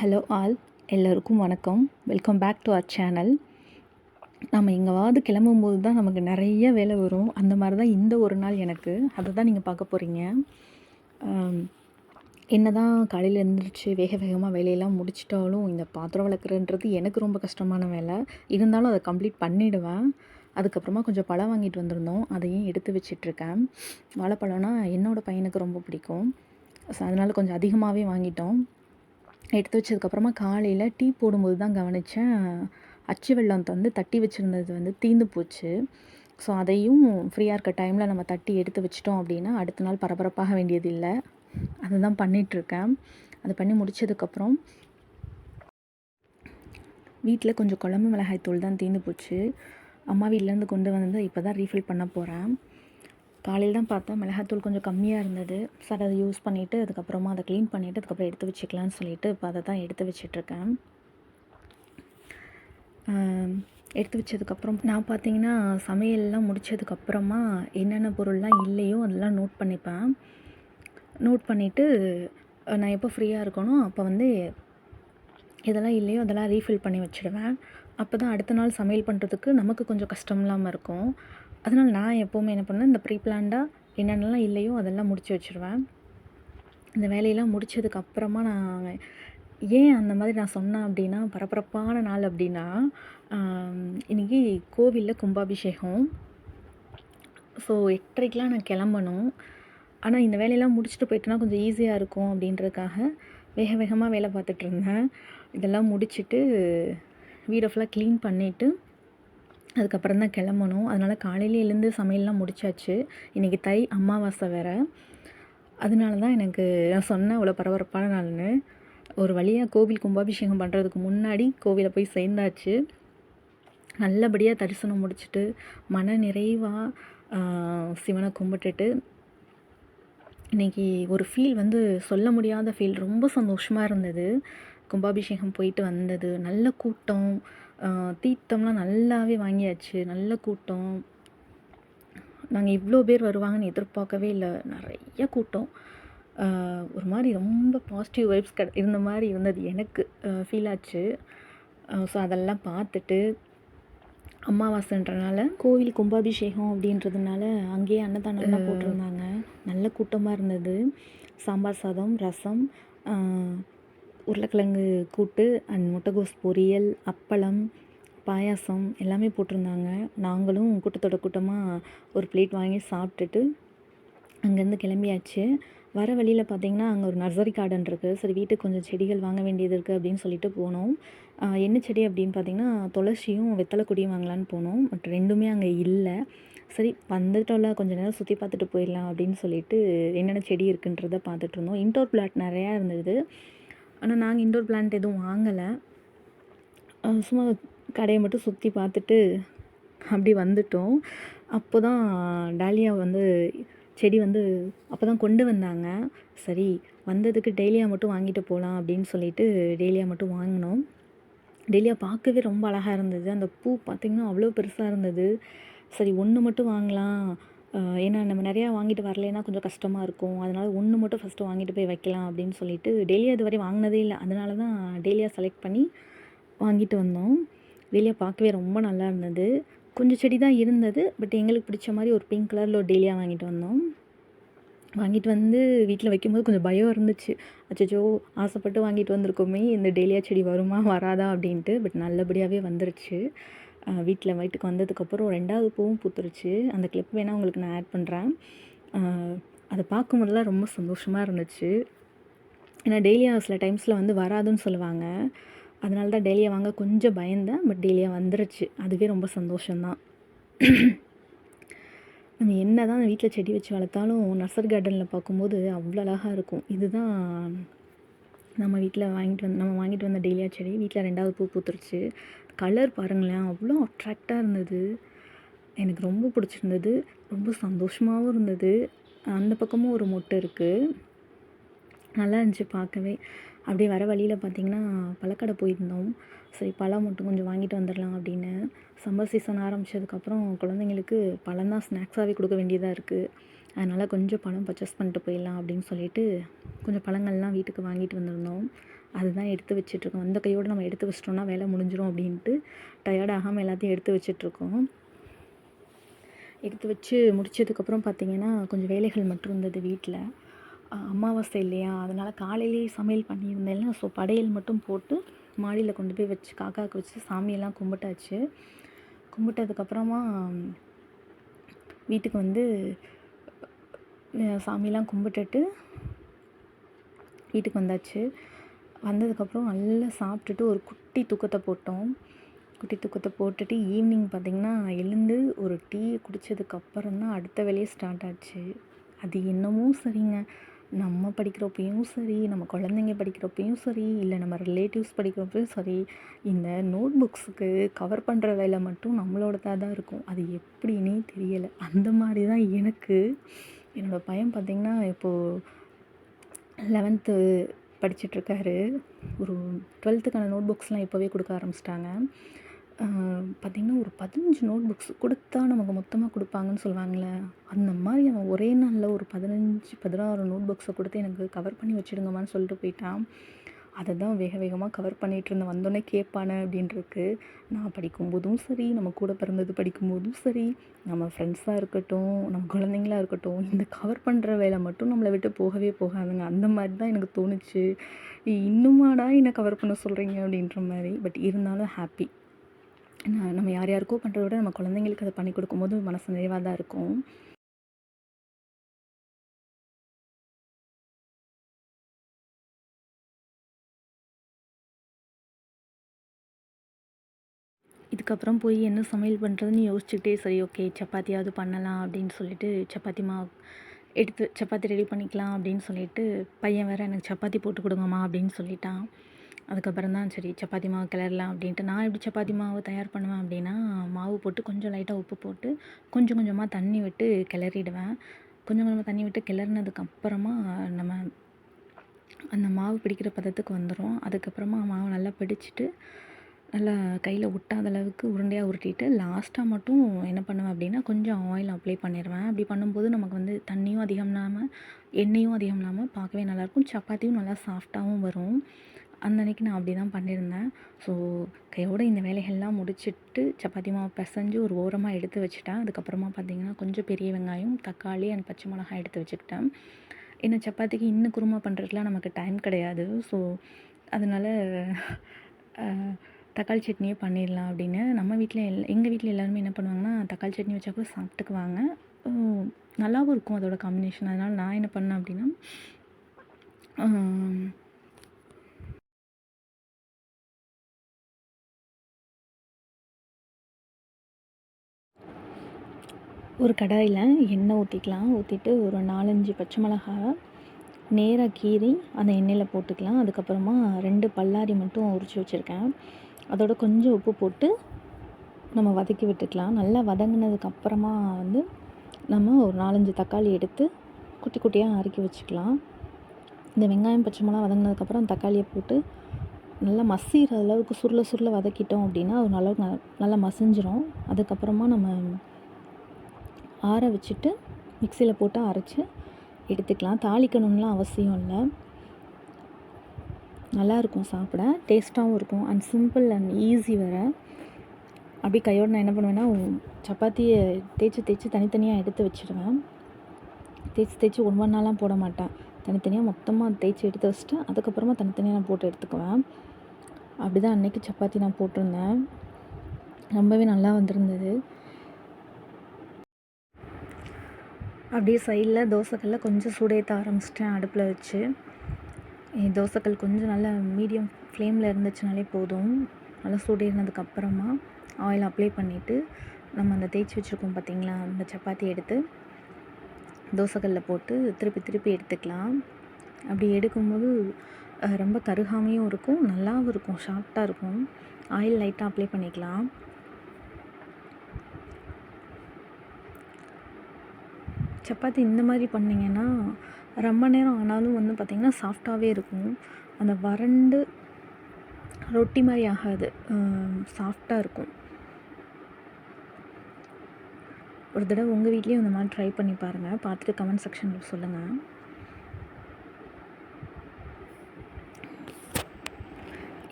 Hello all எல்லோருக்கும் வணக்கம். Welcome back to our channel நம்ம எங்கேவாவது கிளம்பும்போது தான் நமக்கு நிறைய வேலை வரும். அந்த மாதிரி தான் இந்த ஒரு நாள் எனக்கு. அதை தான் நீங்கள் பார்க்க போகிறீங்க என்ன தான் காலையில் எழுந்திரிச்சு வேக வேகமாக வேலையெல்லாம் முடிச்சிட்டாலும் இந்த பாத்திரம் விளக்குறன்றது எனக்கு ரொம்ப கஷ்டமான வேலை. இருந்தாலும் அதை கம்ப்ளீட் பண்ணிவிடுவேன் அதுக்கப்புறமா கொஞ்சம் பழம் வாங்கிட்டு வந்திருந்தோம். அதையும் எடுத்து வச்சிட்ருக்கேன். வாழைப்பழம்னா என்னோடய பையனுக்கு ரொம்ப பிடிக்கும். ஸோ அதனால் கொஞ்சம் அதிகமாகவே வாங்கிட்டோம். எடுத்து வச்சதுக்கப்புறமா காலையில் டீ போடும்போது தான் கவனித்தேன் அச்சு வெள்ளம் வந்து தட்டி வச்சுருந்தது வந்து தீந்து போச்சு. ஸோ அதையும் ஃப்ரீயாக இருக்க டைமில் நம்ம தட்டி எடுத்து வச்சிட்டோம் அப்படின்னா அடுத்த நாள் பரபரப்பாக வேண்டியது இல்லை. அதுதான் பண்ணிகிட்ருக்கேன் அது பண்ணி முடித்ததுக்கப்புறம் வீட்டில் கொஞ்சம் குழம்பு மிளகாய் தூள் தான் தீர்ந்து போச்சு. அம்மா வீட்டிலேருந்து கொண்டு வந்து இப்போ தான் ரீஃபில் பண்ண போகிறேன் காலையில் தான் பார்த்தேன். மிளகாத்தூள் கொஞ்சம் கம்மியாக இருந்தது. சார் அதை யூஸ் பண்ணிவிட்டு அதுக்கப்புறமா அதை க்ளீன் பண்ணிவிட்டு அதுக்கப்புறம் எடுத்து வச்சுக்கலான்னு சொல்லிட்டு இப்போ அதை தான் எடுத்து வச்சிட்ருக்கேன் எடுத்து வச்சதுக்கப்புறம் நான் பார்த்தீங்கன்னா சமையல்லாம் முடித்ததுக்கப்புறமா என்னென்ன பொருள்லாம் இல்லையோ அதெல்லாம் நோட் பண்ணிப்பேன். நோட் பண்ணிவிட்டு நான் எப்போ ஃப்ரீயாக இருக்கணும் அப்போ வந்து எதெல்லாம் இல்லையோ அதெல்லாம் ரீஃபில் பண்ணி வச்சுடுவேன். அப்போ தான் அடுத்த நாள் சமையல் பண்ணுறதுக்கு நமக்கு கொஞ்சம் கஷ்டம் இல்லாமல் இருக்கும். அதனால் நான் எப்போவுமே என்ன பண்ணுவேன் இந்த ப்ரீ பிளான்டாக என்னென்னலாம் இல்லையோ அதெல்லாம் முடித்து வச்சுருவேன். இந்த வேலையெல்லாம் முடித்ததுக்கப்புறமா நான் ஏன் அந்த மாதிரி நான் சொன்னேன் அப்படின்னா பரபரப்பான நாள் அப்படின்னா இன்றைக்கி கோவிலில் கும்பாபிஷேகம். ஸோ எட்டரைக்கெலாம் நான் கிளம்பணும். ஆனால் இந்த வேலையெல்லாம் முடிச்சுட்டு போயிட்டேன்னா கொஞ்சம் ஈஸியாக இருக்கும் அப்படின்றதுக்காக வேக வேகமாக வேலை பார்த்துட்ருந்தேன் இதெல்லாம் முடிச்சுட்டு வீடை ஃபுல்லாக க்ளீன் பண்ணிவிட்டு அதுக்கப்புறம் தான் கிளம்பணும். அதனால் காலையில எழுந்து சமையல்லாம் முடிச்சாச்சு. இன்றைக்கி தை அமாவாசை வேறு. அதனால தான் எனக்கு நான் சொன்னேன் அவ்வளோ பரபரப்பான நாள்னு. ஒரு வழியாக கோவில் கும்பாபிஷேகம் பண்ணுறதுக்கு முன்னாடி கோவிலை போய் சேர்ந்தாச்சு. நல்லபடியாக தரிசனம் முடிச்சுட்டு மன நிறைவாக சிவனை கும்பிட்டுட்டு இன்றைக்கி ஒரு ஃபீல் வந்து சொல்ல முடியாத ஃபீல் ரொம்ப சந்தோஷமாக இருந்தது. கும்பாபிஷேகம் போயிட்டு வந்தது. நல்ல கூட்டம். தீர்த்தம்லாம் நல்லாவே வாங்கியாச்சு. நல்ல கூட்டம். நாங்கள் இவ்வளோ பேர் வருவாங்கன்னு எதிர்பார்க்கவே இல்லை. நிறைய கூட்டம். ஒரு மாதிரி ரொம்ப பாசிட்டிவ் வைப்ஸ் க இருந்த மாதிரி இருந்தது எனக்கு ஃபீல் ஆச்சு. ஸோ அதெல்லாம் பார்த்துட்டு அமாவாசைன்றனால கோவில் கும்பாபிஷேகம் அப்படின்றதுனால அங்கேயே அன்னதானம்லாம் போட்டிருந்தாங்க. நல்ல கூட்டமாக இருந்தது. சாம்பார் சாதம் ரசம் உருளைக்கிழங்கு கூட்டு அண்ட் முட்டைகோஸ் பொரியல் அப்பளம் பாயாசம் எல்லாமே போட்டிருந்தாங்க. நாங்களும் கூட்டத்தோட கூட்டமாக ஒரு பிளேட் வாங்கி சாப்பிட்டுட்டு அங்கேருந்து கிளம்பியாச்சு. வர வழியில் பார்த்திங்கன்னா அங்கே ஒரு நர்சரி கார்டன் இருக்குது சரி வீட்டுக்கு கொஞ்சம் செடிகள் வாங்க வேண்டியது இருக்குது அப்படின்னு சொல்லிட்டு போனோம். என்ன செடி அப்படின்னு பார்த்திங்கன்னா துளசியும் வெத்தலை கொடியும் வாங்கலான்னு போனோம். பட் ரெண்டுமே அங்கே இல்லை. சரி வந்துட்டோம்ல கொஞ்சம் நேரம் சுற்றி பார்த்துட்டு போயிடலாம் அப்படின்னு சொல்லிட்டு என்னென்ன செடி இருக்குன்றதை பார்த்துட்டு இருந்தோம். இன்டோர் பிளாட் நிறையா இருந்தது. ஆனால் நாங்கள் இன்டோர் பிளான்ட் எதுவும் வாங்கலை. சும்மா கடையை மட்டும் சுற்றி பார்த்துட்டு அப்படி வந்துட்டோம். அப்போ தான் டாலியா வந்து செடி வந்து அப்போ தான் கொண்டு வந்தாங்க. சரி வந்ததுக்கு டெய்லியா மட்டும் வாங்கிட்டு போகலாம் அப்படின்னு சொல்லிட்டு டெய்லியா மட்டும் வாங்கினோம். டெய்லியா பார்க்கவே ரொம்ப அழகாக இருந்தது. அந்த பூ பார்த்திங்கன்னா அவ்வளோ பெருசாக இருந்தது. சரி ஒன்று மட்டும் வாங்கலாம். ஏன்னா நம்ம நிறையா வாங்கிட்டு வரலைன்னா கொஞ்சம் கஷ்டமாக இருக்கும். அதனால் ஒன்று மட்டும் ஃபஸ்ட்டு வாங்கிட்டு போய் வைக்கலாம் அப்படின்னு சொல்லிட்டு டெய்லியா இதுவரை வாங்கினதே இல்லை. அதனால தான் டெய்லியாக செலக்ட் பண்ணி வாங்கிட்டு வந்தோம். வெளியே பார்க்கவே ரொம்ப நல்லா இருந்தது. கொஞ்சம் செடி தான் இருந்தது. பட் எங்களுக்கு பிடிச்ச மாதிரி ஒரு பிங்க் கலரில் ஒரு டெய்லியா வாங்கிட்டு வந்தோம். வாங்கிட்டு வந்து வீட்டில் வைக்கும்போது கொஞ்சம் பயம் இருந்துச்சு. அச்சோ ஆசைப்பட்டு வாங்கிட்டு வந்திருக்கோமே. இந்த டெய்லியா செடி வருமா வராதா அப்படின்ட்டு. பட் நல்லபடியாகவே வந்துருச்சு. வீட்டில் வீட்டுக்கு வந்ததுக்கப்புறம் ரெண்டாவது பூவும் பூத்துருச்சு. அந்த கிளிப் வேணால் உங்களுக்கு நான் ஆட் பண்ணுறேன் அதை பார்க்கும்போதெல்லாம் ரொம்ப சந்தோஷமாக இருந்துச்சு. ஏன்னா டெய்லியா சில டைம்ஸில் வந்து வராதுன்னு சொல்லுவாங்க. அதனால தான் டெய்லியாக வாங்க கொஞ்சம் பயந்தேன். பட் டெய்லியாக வந்துருச்சு. அதுவே ரொம்ப சந்தோஷம்தான். நம்ம என்ன தான் வீட்டில் செடி வச்சு வளர்த்தாலும் நர்சரி கார்டனில் பார்க்கும்போது அவ்வளோ அழகாக இருக்கும். இதுதான் நம்ம வீட்டில் வாங்கிட்டு வந்து நம்ம வாங்கிட்டு வந்த டெய்லியாக செடி. வீட்டில் ரெண்டாவது பூ பூத்துருச்சு. கலர் பாருங்களேன். அவ்வளோ அட்ராக்டாக இருந்தது. எனக்கு ரொம்ப பிடிச்சிருந்தது. ரொம்ப சந்தோஷமாகவும் இருந்தது. அந்த பக்கமும் ஒரு மொட்டை இருக்குது நல்லா இருந்துச்சு பார்க்கவே. அப்படியே வர வழியில் பார்த்திங்கன்னா பழக்கடை போயிருந்தோம். சரி பழம் மட்டும் கொஞ்சம் வாங்கிட்டு வந்துடலாம் அப்படின்னு. சம்மர் சீசன் ஆரம்பித்ததுக்கப்புறம் குழந்தைங்களுக்கு பழம் தான் ஸ்நாக்ஸாகவே கொடுக்க வேண்டியதாக இருக்குது அதனால் கொஞ்சம் பழம் பர்ச்சேஸ் பண்ணிட்டு போயிடலாம் அப்படின்னு சொல்லிட்டு கொஞ்சம் பழங்கள்லாம் வீட்டுக்கு வாங்கிட்டு வந்திருந்தோம். அதுதான் எடுத்து வச்சிட்ருக்கோம். அந்த கையோடு நம்ம எடுத்து வச்சிட்டோம்னா வேலை முடிஞ்சிடும் அப்படின்ட்டு டயர்ட் ஆகாமல் எல்லாத்தையும் எடுத்து வச்சிட்ருக்கோம். எடுத்து வச்சு முடிச்சதுக்கப்புறம் பார்த்திங்கன்னா கொஞ்சம் வேலைகள் மட்டும் இருந்தது வீட்டில் அமாவாசை இல்லையா? அதனால் காலையிலேயே சமையல் பண்ணியிருந்தேன்ல ஸோ படையல் மட்டும் போட்டு மாடியில் கொண்டு போய் வச்சு காக்காவுக்கு வச்சு சாமியெல்லாம் கும்பிட்டாச்சு. கும்பிட்டதுக்கப்புறமா வீட்டுக்கு வந்து சாமியெல்லாம் கும்பிட்டுட்டு வீட்டுக்கு வந்தாச்சு. வந்ததுக்கப்புறம் நல்லா சாப்பிட்டுட்டு ஒரு குட்டி தூக்கத்தை போட்டோம். குட்டி தூக்கத்தை போட்டுட்டு ஈவினிங் பார்த்திங்கன்னா எழுந்து ஒரு டீ குடித்ததுக்கப்புறம் தான் அடுத்த வேலையே ஸ்டார்ட் ஆச்சு. அது என்னமோ சரிங்க. நம்ம படிக்கிறப்பையும் சரி நம்ம குழந்தைங்க படிக்கிறப்பையும் சரி இல்லை நம்ம ரிலேட்டிவ்ஸ் படிக்கிறப்பையும் சரி இந்த நோட் புக்ஸுக்கு கவர் பண்ணுற வேலை மட்டும் நம்மளோடதாக தான் இருக்கும். அது எப்படின்னே தெரியலை. அந்த மாதிரி தான் எனக்கு. என்னோடய பையன் பார்த்திங்கன்னா இப்போது லெவன்த்து படிச்சிட்ருக்காரு. ஒரு டுவெல்த்துக்கான நோட் புக்ஸ்லாம் இப்போவே கொடுக்க ஆரம்பிச்சிட்டாங்க. பார்த்திங்கன்னா ஒரு பதினஞ்சு நோட் புக்ஸ் கொடுத்தா நமக்கு மொத்தமாக கொடுப்பாங்கன்னு சொல்லுவாங்கள்ல அந்த மாதிரி அவன் ஒரே நாளில் ஒரு பதினஞ்சு பதினாறு நோட் புக்ஸை கொடுத்து எனக்கு கவர் பண்ணி வச்சுடுங்கம்மான்னு சொல்லிட்டு போயிட்டான். அதை தான் வேக வேகமாக கவர் பண்ணிகிட்டு இருந்தேன். வந்தோடனே கேட்பானே அப்படின்ட்டுருக்கு நான் படிக்கும்போதும் சரி நம்ம கூட பிறந்தது படிக்கும்போதும் சரி நம்ம ஃப்ரெண்ட்ஸாக இருக்கட்டும் நம்ம குழந்தைங்களா இருக்கட்டும் இந்த கவர் பண்ணுற வேலை மட்டும் நம்மளை விட்டு போகவே போகாதுங்க. அந்த மாதிரி தான் எனக்கு தோணுச்சு. இன்னுமாடா என்ன கவர் பண்ண சொல்கிறீங்க அப்படின்ற மாதிரி. பட் இருந்தாலும் ஹாப்பி நான் நம்ம யார் யாருக்கோ பண்ணுறத விட நம்ம குழந்தைங்களுக்கு அதை பண்ணி கொடுக்கும்போது மனசு நிறைவாக தான் இருக்கும். இதுக்கப்புறம் போய் என்ன சமையல் பண்ணுறதுன்னு யோசிச்சுக்கிட்டே சரி ஓகே சப்பாத்தியாவது பண்ணலாம் அப்படின்னு சொல்லிட்டு சப்பாத்தி மாவு எடுத்து சப்பாத்தி ரெடி பண்ணிக்கலாம் அப்படின்னு சொல்லிட்டு பையன் வேறு எனக்கு சப்பாத்தி போட்டு கொடுங்கம்மா அப்படின்னு சொல்லிட்டான். அதுக்கப்புறம் தான் சரி சப்பாத்தி மாவு கிளறலாம் அப்படின்ட்டு. நான் எப்படி சப்பாத்தி மாவு தயார் பண்ணுவேன் அப்படின்னா மாவு போட்டு கொஞ்சம் லைட்டாக உப்பு போட்டு கொஞ்சம் கொஞ்சமாக தண்ணி விட்டு கிளறிடுவேன். கொஞ்சம் கொஞ்சமாக தண்ணி விட்டு கிளறினதுக்கப்புறமா நம்ம அந்த மாவு பிடிக்கிற பதத்துக்கு வந்துடும் அதுக்கப்புறமா மாவு நல்லா பிடிச்சிட்டு நல்லா கையில் ஒட்டாத அளவுக்கு உருண்டையாக உருட்டிட்டு லாஸ்ட்டாக மட்டும் என்ன பண்ணுவேன் அப்படின்னா கொஞ்சம் ஆயில் அப்ளை பண்ணிடுவேன். அப்படி பண்ணும்போது நமக்கு வந்து தண்ணியும் அதிகம் இல்லாமல் எண்ணெயும் அதிகம் இல்லாமல் பார்க்கவே நல்லாயிருக்கும் சப்பாத்தியும் நல்லா சாஃப்டாகவும் வரும். அந்த அன்றைக்கி நான் அப்படி தான் பண்ணியிருந்தேன். ஸோ கையோடு இந்த வேலைகள்லாம் முடிச்சுட்டு சப்பாத்தி மாவு பிசைஞ்சு ஒரு ஓரமாக எடுத்து வச்சுட்டேன். அதுக்கப்புறமா பார்த்திங்கன்னா கொஞ்சம் பெரிய வெங்காயம் தக்காளி அண்ட் பச்சை மிளகாய் எடுத்து வச்சுக்கிட்டேன். ஏன்னா சப்பாத்திக்கு இன்னும் குருமா பண்ணுறதுக்குலாம் நமக்கு டைம் கிடையாது. ஸோ அதனால் தக்காளி சட்னியே பண்ணிடலாம் அப்படின்னு நம்ம வீட்டில் எல் எங்கள் வீட்டில் எல்லாருமே என்ன பண்ணுவாங்கன்னா தக்காளி சட்னி வச்சா கூட சாப்பிட்டுக்குவாங்க. நல்லாவும் இருக்கும் அதோட காம்பினேஷன் அதனால் நான் என்ன பண்ணேன் அப்படின்னா ஒரு கடாயில் எண்ணெய் ஊற்றிக்கலாம் ஊற்றிட்டு ஒரு நாலஞ்சு பச்சை மிளகாய் நேராக கீறி அந்த எண்ணெயில் போட்டுக்கலாம். அதுக்கப்புறமா ரெண்டு பல்லாரி மட்டும் உரித்து வச்சுருக்கேன். அதோட கொஞ்சம் உப்பு போட்டு நம்ம வதக்கி விட்டுக்கலாம். நல்லா வதங்கினதுக்கு அப்புறமா வந்து நம்ம ஒரு நாலஞ்சு தக்காளி எடுத்து குட்டி குட்டியாக நறுக்கி வச்சுக்கலாம். இந்த வெங்காயம் பச்சை மிளகா வதங்கினதுக்கப்புறம் தக்காளியை போட்டு நல்லா மசிகிற அளவுக்கு சுருள சுருள வதக்கிட்டோம் அப்படின்னா அது நல்லா நல்லா மசிஞ்சிரும். அதுக்கப்புறமா நம்ம ஆற வச்சுட்டு மிக்சியில் போட்டு அரைச்சி எடுத்துக்கலாம். தாளிக்கணும்லாம் அவசியம் இல்லை. நல்லாயிருக்கும் சாப்பிட டேஸ்ட்டாகவும் இருக்கும் அண்ட் சிம்பிள் அண்ட் ஈஸி வேறு. அப்படி கையோடு நான் என்ன பண்ணுவேன்னா சப்பாத்தியை தேய்ச்சி தேய்ச்சி தனித்தனியாக எடுத்து வச்சுடுவேன். தேய்ச்சி தேய்ச்சி ஒன்று ஒன்றாலாம் போட மாட்டேன். தனித்தனியாக மொத்தமாக தேய்ச்சி எடுத்து வச்சுட்டு அதுக்கப்புறமா தனித்தனியாக நான் போட்டு எடுத்துக்குவேன். அப்படி தான் அன்றைக்கி சப்பாத்தி நான் போட்டிருந்தேன். ரொம்பவே நல்லா வந்திருந்தது. அப்படியே சைடில் தோசைக்கல்ல கொஞ்சம் சூடேற்ற ஆரம்பிச்சிட்டேன் அடுப்பில் வச்சு. தோசைக்கல் கொஞ்சம் நல்லா மீடியம் ஃப்ளேமில் இருந்துச்சுனாலே போதும். நல்லா சூடேறினதுக்கப்புறமா ஆயில் அப்ளை பண்ணிவிட்டு நம்ம அந்த தேய்ச்சி வச்சுருக்கோம் பார்த்திங்களா அந்த சப்பாத்தி எடுத்து தோசைக்கல்லில் போட்டு திருப்பி திருப்பி எடுத்துக்கலாம். அப்படி எடுக்கும்போது ரொம்ப கருகாமையும் இருக்கும் நல்லாவும் இருக்கும் ஷார்ப்டாக இருக்கும். ஆயில் லைட்டாக அப்ளை பண்ணிக்கலாம். சப்பாத்தி இந்த மாதிரி பண்ணிங்கன்னா ரொம்ப நேரம் ஆனாலும் வந்து பார்த்திங்கன்னா சாஃப்டாகவே இருக்கும். அந்த வறண்டு ரொட்டி மாதிரி ஆகாது. சாஃப்டாக இருக்கும். ஒரு தடவை உங்கள் வீட்லேயும் இந்த மாதிரி ட்ரை பண்ணி பாருங்கள் பார்த்துட்டு கமெண்ட் செக்ஷனில் சொல்லுங்கள்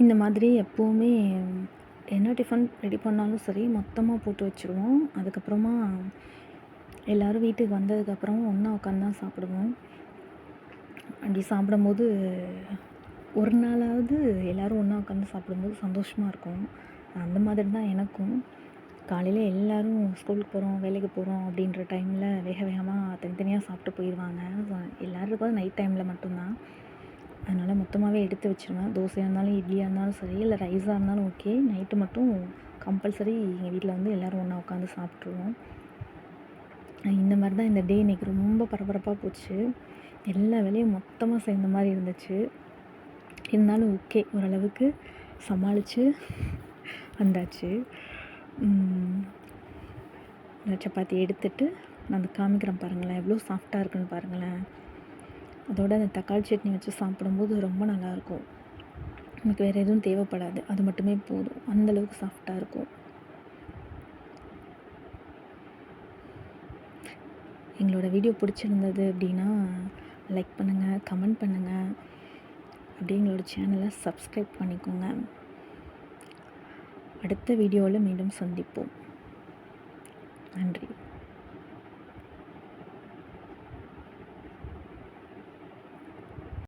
இந்த மாதிரி எப்போவுமே என்ன டிஃபன் ரெடி பண்ணாலும் சரி மொத்தமாக போட்டு வச்சுருவோம். அதுக்கப்புறமா எல்லோரும் வீட்டுக்கு வந்ததுக்கப்புறம் ஒன்றா உட்காந்து தான் சாப்பிடுவோம். அப்படி சாப்பிடும்போது ஒரு நாளாவது எல்லோரும் ஒன்றா உட்காந்து சாப்பிடும்போது சந்தோஷமாக இருக்கும். அந்த மாதிரி தான் எனக்கும். காலையில் எல்லோரும் ஸ்கூலுக்கு போகிறோம் வேலைக்கு போகிறோம் அப்படின்ற டைமில் வேக வேகமாக தனித்தனியாக சாப்பிட்டு போயிடுவாங்க எல்லாருக்கும் நைட் டைமில் மட்டும்தான். அதனால் மொத்தமாகவே எடுத்து வச்சுருவேன். தோசையாக இருந்தாலும் இட்லியாக இருந்தாலும் சரி இல்லை ரைஸாக இருந்தாலும் ஓகே நைட்டு மட்டும் கம்பல்சரி எங்கள் வீட்டில் வந்து எல்லோரும் ஒன்றா உட்காந்து சாப்பிட்ருவோம் இந்த மாதிரி தான் இந்த டே இன்றைக்கி ரொம்ப பரபரப்பாக போச்சு. எல்லா வேலையும் மொத்தமாக சேர்ந்த மாதிரி இருந்துச்சு. இருந்தாலும் ஓகே ஓரளவுக்கு சமாளித்து வந்தாச்சு. சப்பாத்தி எடுத்துட்டு நான் அந்த காமிக்கிறேன் பாருங்களேன் எவ்வளோ சாஃப்டாக இருக்குன்னு பாருங்களேன். அதோட அந்த தக்காளி சட்னி வச்சு சாப்பிடும்போது ரொம்ப நல்லாயிருக்கும் நமக்கு வேறு எதுவும் தேவைப்படாது அது மட்டுமே போதும். அந்தளவுக்கு சாஃப்டாக இருக்கும். எங்களோட வீடியோ பிடிச்சிருந்தது அப்படின்னா லைக் பண்ணுங்கள் கமெண்ட் பண்ணுங்கள் அப்படியே எங்களோட சேனலை சப்ஸ்கிரைப் பண்ணிக்கோங்க. அடுத்த வீடியோவில் மீண்டும் சந்திப்போம். நன்றி.